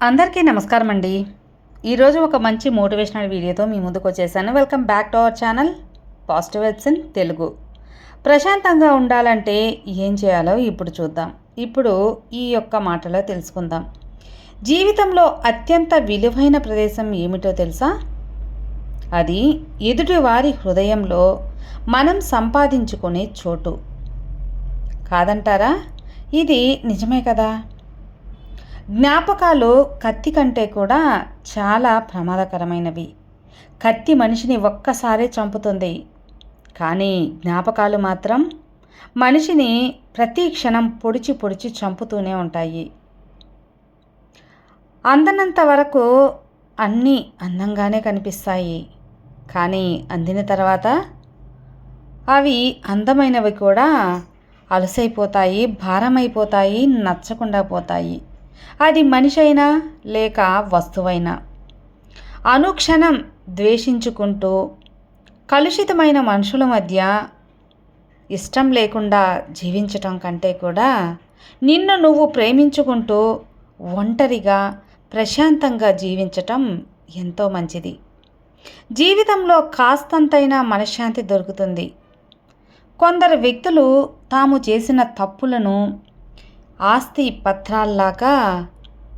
అందరికీ నమస్కారం అండి ఈరోజు ఒక మంచి మోటివేషనల్ వీడియోతో మీ ముందుకు వచ్చేసాను welcome back to our channel positive vibes in Telugu. ప్రశాంతంగా ఉండాలంటే ఏం చేయాలో ఇప్పుడు చూద్దాం. ఇప్పుడు ఈ యొక్క మాటలో తెలుసుకుందాం. జీవితంలో అత్యంత విలువైన ప్రదేశం ఏమిటో తెలుసా? అది ఎదుటివారి హృదయంలో మనం సంపాదించుకునే చోటు. కాదంటారా? ఇది నిజమే కదా? జ్ఞాపకాలు కత్తి కంటే కూడా చాలా ప్రమాదకరమైనవి. కత్తి మనిషిని ఒక్కసారే చంపుతుంది. కానీ జ్ఞాపకాలు మాత్రం మనిషిని ప్రతి క్షణం పొడిచి పొడిచి చంపుతూనే ఉంటాయి. అందనంత వరకు అన్నీ అందంగానే కనిపిస్తాయి. కానీ అందిన తర్వాత అవి అందమైనవి కూడా అలసైపోతాయి భారమైపోతాయి నచ్చకుండా పోతాయి. అది మనిషి అయినా లేక వస్తువైనా. అనుక్షణం ద్వేషించుకుంటూ కలుషితమైన మనుషుల మధ్య ఇష్టం లేకుండా జీవించటం కంటే కూడా నిన్ను నువ్వు ప్రేమించుకుంటూ ఒంటరిగా ప్రశాంతంగా జీవించటం ఎంతో మంచిది. జీవితంలో కాస్తంతైనా మనశ్శాంతి దొరుకుతుంది. కొందరు వ్యక్తులు తాము చేసిన తప్పులను ఆస్తి పత్రాల్లాగా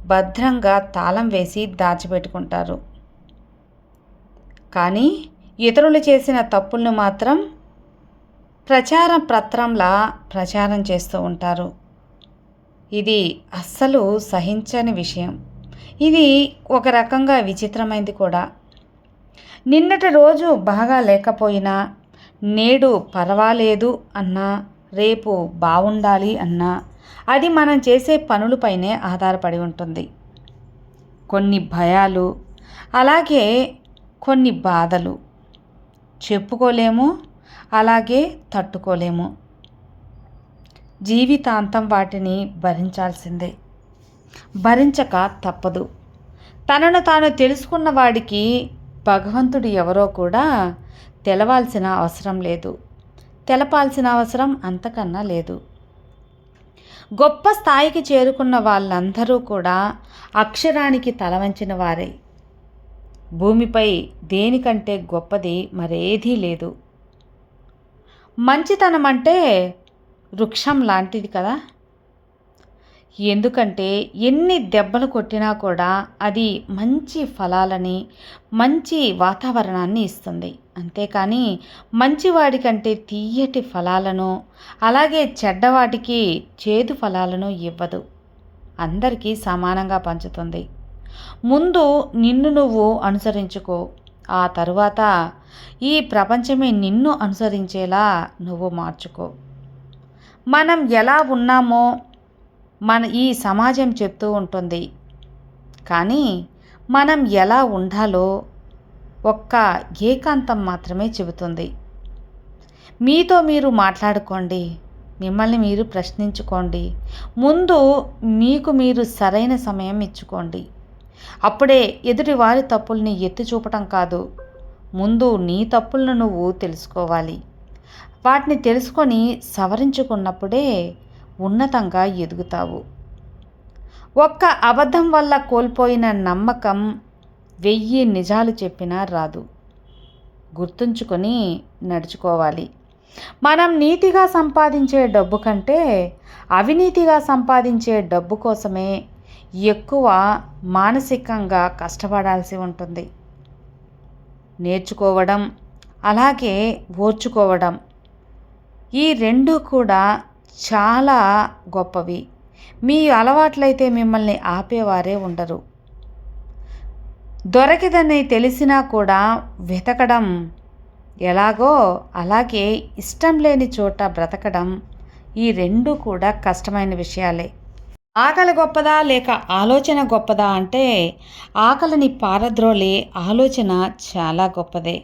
భద్రంగా తాళం వేసి దాచిపెట్టుకుంటారు. కానీ ఇతరులు చేసిన తప్పులను మాత్రం ప్రచార పత్రంలా ప్రచారం చేస్తూ ఉంటారు. ఇది అస్సలు సహించని విషయం. ఇది ఒక రకంగా విచిత్రమైంది కూడా. నిన్నటి రోజు బాగా లేకపోయినా నేడు పర్వాలేదు అన్నా రేపు బాగుండాలి అన్నా అది మనం చేసే పనులపైనే ఆధారపడి ఉంటుంది. కొన్ని భయాలు అలాగే కొన్ని బాధలు. చెప్పుకోలేము అలాగే తట్టుకోలేము. జీవితాంతం వాటిని భరించాల్సిందే. భరించక తప్పదు. తనను తాను తెలుసుకున్న వాడికి భగవంతుడు ఎవరో కూడా తెలవాల్సిన అవసరం లేదు. తెలపాల్సిన అవసరం అంతకన్నా లేదు. గొప్ప స్థాయికి చేరుకున్న వాళ్ళందరూ కూడా అక్షరానికి తలవంచిన వారే. భూమిపై దేనికంటే గొప్పది మరేదీ లేదు. మంచితనం అంటే వృక్షం లాంటిది కదా. ఎందుకంటే ఎన్ని దెబ్బలు కొట్టినా కూడా అది మంచి ఫలాలని మంచి వాతావరణాన్ని ఇస్తుంది. అంతేకాని మంచివాడి కంటే తీయటి ఫలాలను అలాగే చెడ్డవాటికి చేదు ఫలాలను ఇవ్వదు. అందరికీ సమానంగా పంచుతుంది. ముందు నిన్ను నువ్వు అనుసరించుకో. ఆ తరువాత ఈ ప్రపంచమే నిన్ను అనుసరించేలా నువ్వు మార్చుకో. మనం ఎలా ఉన్నామో మన ఈ సమాజం చెప్తూ ఉంటుంది. కానీ మనం ఎలా ఉండాలో ఒక్క ఏకాంతం మాత్రమే చెబుతుంది. మీతో మీరు మాట్లాడుకోండి. మిమ్మల్ని మీరు ప్రశ్నించుకోండి. ముందు మీకు మీరు సరైన సమయం ఇచ్చుకోండి. అప్పుడే ఎదుటి వారి తప్పుల్ని ఎత్తి చూపటం కాదు. ముందు నీ తప్పులను నువ్వు తెలుసుకోవాలి. వాటిని తెలుసుకొని సవరించుకున్నప్పుడే ఉన్నతంగా ఎదుగుతావు. ఒక్క అబద్ధం వల్ల కోల్పోయిన నమ్మకం వెయ్యి నిజాలు చెప్పినా రాదు. గుర్తుంచుకొని నడుచుకోవాలి. మనం నీతిగా సంపాదించే డబ్బు కంటే అవినీతిగా సంపాదించే డబ్బు కోసమే ఎక్కువ మానసికంగా కష్టపడాల్సి ఉంటుంది. నేర్చుకోవడం అలాగే ఓర్చుకోవడం ఈ రెండు కూడా చాలా గొప్పవి. మీ అలవాట్లయితే మిమ్మల్ని ఆపేవారే ఉండరు. దొరకదని తెలిసినా కూడా వెతకడం ఎలాగో అలాగే ఇష్టం లేని చోట బ్రతకడం ఈ రెండు కూడా కష్టమైన విషయాలే. ఆకలి గొప్పదా లేక ఆలోచన గొప్పదా అంటే ఆకలిని పారద్రోలే ఆలోచన చాలా గొప్పదే.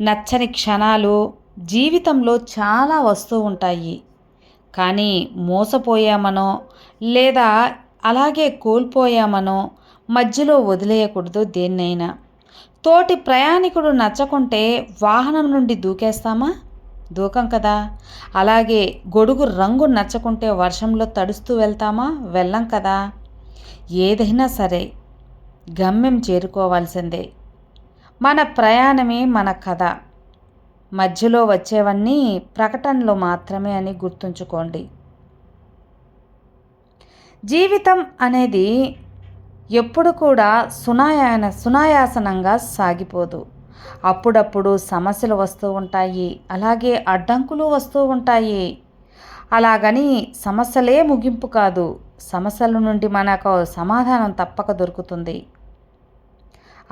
నచ్చని క్షణాలు జీవితంలో చాలా వస్తూ ఉంటాయి. కానీ మోసపోయామనో లేదా అలాగే కోల్పోయామనో మధ్యలో వదిలేయకూడదు దేన్నైనా. తోటి ప్రయాణికుడు నచ్చకుంటే వాహనం నుండి దూకేస్తామా? దూకం కదా. అలాగే గొడుగు రంగు నచ్చకుంటే వర్షంలో తడుస్తూ వెళ్తామా? వెళ్ళం కదా. ఏదైనా సరే గమ్యం చేరుకోవాల్సిందే. మన ప్రయాణమే మన కథ. మధ్యలో వచ్చేవన్నీ ప్రకటనలు మాత్రమే అని గుర్తుంచుకోండి. జీవితం అనేది ఎప్పుడు కూడా సునాయాన సునాయాసనంగా సాగిపోదు. అప్పుడప్పుడు సమస్యలు వస్తూ ఉంటాయి. అలాగే అడ్డంకులు వస్తూ ఉంటాయి. అలాగని సమస్యలే ముగింపు కాదు. సమస్యల నుండి మనకు సమాధానం తప్పక దొరుకుతుంది.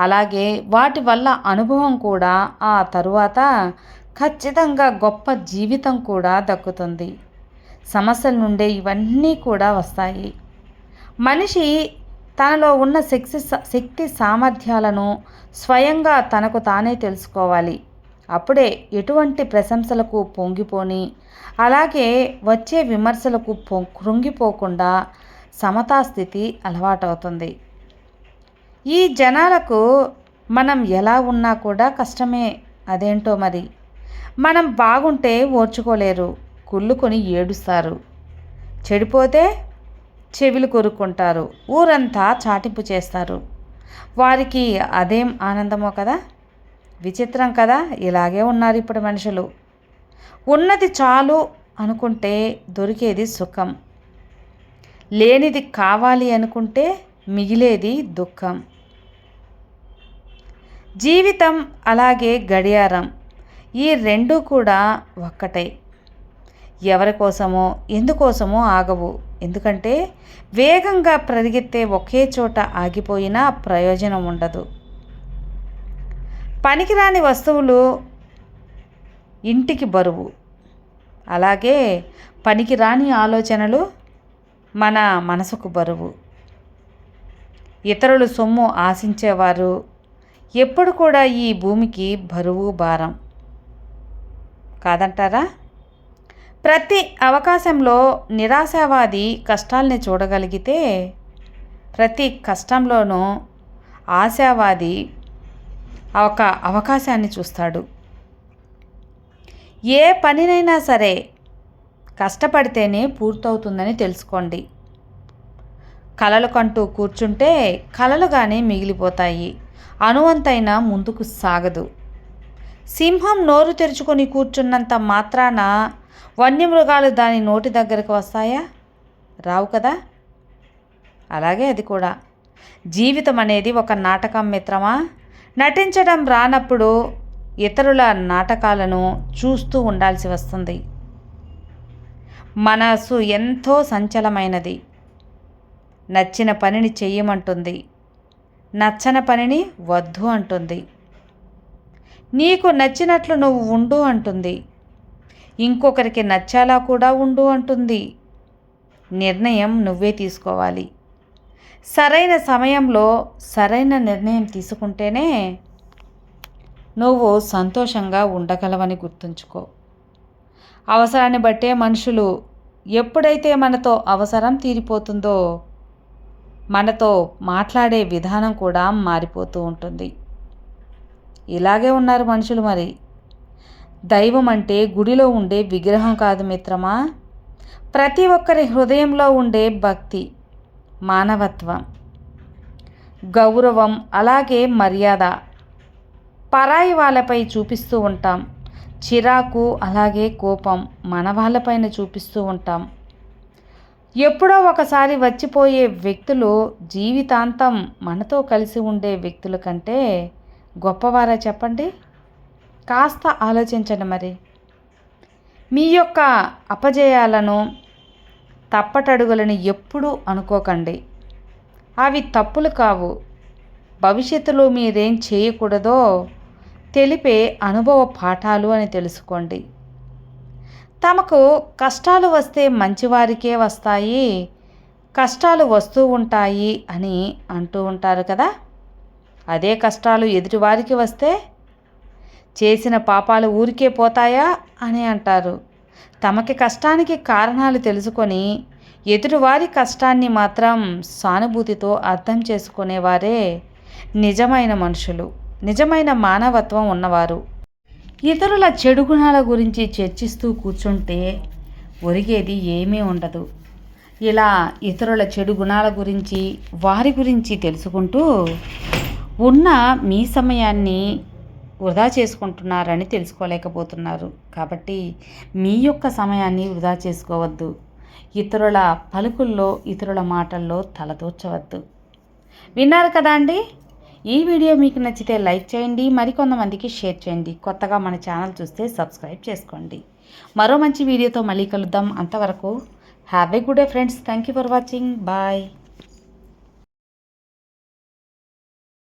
అలాగే వాటి వల్ల అనుభవం కూడా ఆ తరువాత ఖచ్చితంగా గొప్ప జీవితం కూడా దక్కుతుంది. సమస్యల నుండే ఇవన్నీ కూడా వస్తాయి. మనిషి తనలో ఉన్న శక్తి శక్తి సామర్థ్యాలను స్వయంగా తనకు తానే తెలుసుకోవాలి. అప్పుడే ఎటువంటి ప్రశంసలకు పొంగిపోని అలాగే వచ్చే విమర్శలకు పొ కృంగిపోకుండా సమతాస్థితి అలవాటవుతుంది. ఈ జనాలకు మనం ఎలా ఉన్నా కూడా కష్టమే. అదేంటో మరి? మనం బాగుంటే ఓర్చుకోలేరు. కుళ్ళుకొని ఏడుస్తారు. చెడిపోతే చెవిలు కొరుక్కుంటారు. ఊరంతా చాటింపు చేస్తారు. వారికి అదేం ఆనందమో కదా? విచిత్రం కదా? ఇలాగే ఉన్నారు ఇప్పుడు మనుషులు. ఉన్నది చాలు అనుకుంటే దొరికేది సుఖం. లేనిది కావాలి అనుకుంటే మిగిలేది దుఃఖం. జీవితం అలాగే గడియారం. ఈ రెండు కూడా ఒక్కటే. ఎవరి కోసమో ఎందుకోసమో ఆగవు. ఎందుకంటే వేగంగా పరిగెత్తే ఒకే చోట ఆగిపోయినా ప్రయోజనం ఉండదు. పనికిరాని వస్తువులు ఇంటికి బరువు. అలాగే పనికిరాని ఆలోచనలు మన మనసుకు బరువు. ఇతరులు సొమ్ము ఆశించేవారు. ఎప్పుడు కూడా ఈ భూమికి బరువు భారం. కాదంటారా? ప్రతి అవకాశంలో నిరాశావాది కష్టాల్ని చూడగలిగితే ప్రతి కష్టంలోనూ ఆశావాది ఒక అవకాశాన్ని చూస్తాడు. ఏ పనినైనా సరే కష్టపడితేనే పూర్తవుతుందని తెలుసుకోండి. కలలు కంటూ కూర్చుంటే కలలుగానే మిగిలిపోతాయి. అనువంతైనా ముందుకు సాగదు. సింహం నోరు తెరుచుకొని కూర్చున్నంత మాత్రాన వన్యమృగాలు దాని నోటి దగ్గరకు వస్తాయా? రావు కదా? అలాగే అది కూడా. జీవితం అనేది ఒక నాటకం మిత్రమా? నటించడం రానప్పుడు ఇతరుల నాటకాలను చూస్తూ ఉండాల్సి వస్తుంది. మనసు ఎంతో సంచలమైనది. నచ్చిన పనిని చెయ్యమంటుంది. నచ్చన పనిని వద్దు అంటుంది. నీకు నచ్చినట్లు నువ్వు ఉండు అంటుంది. ఇంకొకరికి నచ్చేలా కూడా ఉండు అంటుంది. నిర్ణయం నువ్వే తీసుకోవాలి. సరైన సమయంలో సరైన నిర్ణయం తీసుకుంటేనే నువ్వు సంతోషంగా ఉండగలవని గుర్తుంచుకో. అవసరాన్ని బట్టే మనుషులు ఎప్పుడైతే మనతో అవసరం తీరిపోతుందో మనతో మాట్లాడే విధానం కూడా మారిపోతూ ఉంటుంది. ఇలాగే ఉన్నారు మనుషులు మరి. దైవం అంటే గుడిలో ఉండే విగ్రహం కాదు మిత్రమా? ప్రతి ఒక్కరి హృదయంలో ఉండే భక్తి మానవత్వం గౌరవం అలాగే మర్యాద పరాయి వాళ్ళపై చూపిస్తూ ఉంటాం. చిరాకు అలాగే కోపం మన వాళ్ళపైన చూపిస్తూ ఉంటాం. ఎప్పుడో ఒకసారి వచ్చిపోయే వ్యక్తులు జీవితాంతం మనతో కలిసి ఉండే వ్యక్తుల కంటే గొప్పవారా చెప్పండి? కాస్త ఆలోచించండి మరి. మీ యొక్క అపజయాలను తప్పటడుగులని ఎప్పుడూ అనుకోకండి. అవి తప్పులు కావు. భవిష్యత్తులో మీరేం చేయకూడదో తెలిపే అనుభవ పాఠాలు అని తెలుసుకోండి. తమకు కష్టాలు వస్తే మంచివారికే వస్తాయి కష్టాలు వస్తూ ఉంటాయి అని అంటూ ఉంటారు కదా. అదే కష్టాలు ఎదుటివారికి వస్తే చేసిన పాపాలు ఊరికే పోతాయా అని అంటారు. తమకి కష్టానికి కారణాలు తెలుసుకొని ఎదుటివారి కష్టాన్ని మాత్రం సానుభూతితో అర్థం చేసుకునేవారే నిజమైన మనుషులు నిజమైన మానవత్వం ఉన్నవారు. ఇతరుల చెడు గుణాల గురించి చర్చిస్తూ కూర్చుంటే ఒరిగేది ఏమీ ఉండదు. ఇలా ఇతరుల చెడు గుణాల గురించి వారి గురించి తెలుసుకుంటూ ఉన్న మీ సమయాన్ని వృధా చేసుకుంటున్నారని తెలుసుకోలేకపోతున్నారు. కాబట్టి మీ యొక్క సమయాన్ని వృధా చేసుకోవద్దు. ఇతరుల పలుకుల్లో ఇతరుల మాటల్లో తలదూర్చవద్దు. విన్నారు కదా అండి? ఈ వీడియో మీకు నచ్చితే లైక్ చేయండి మరికొంతమందికి షేర్ చేయండి. కొత్తగా మన ఛానల్ చూస్తే సబ్స్క్రైబ్ చేసుకోండి. మరో మంచి వీడియోతో మళ్ళీ కలుద్దాం. అంతవరకు have a good day friends. Thank you for watching. Bye.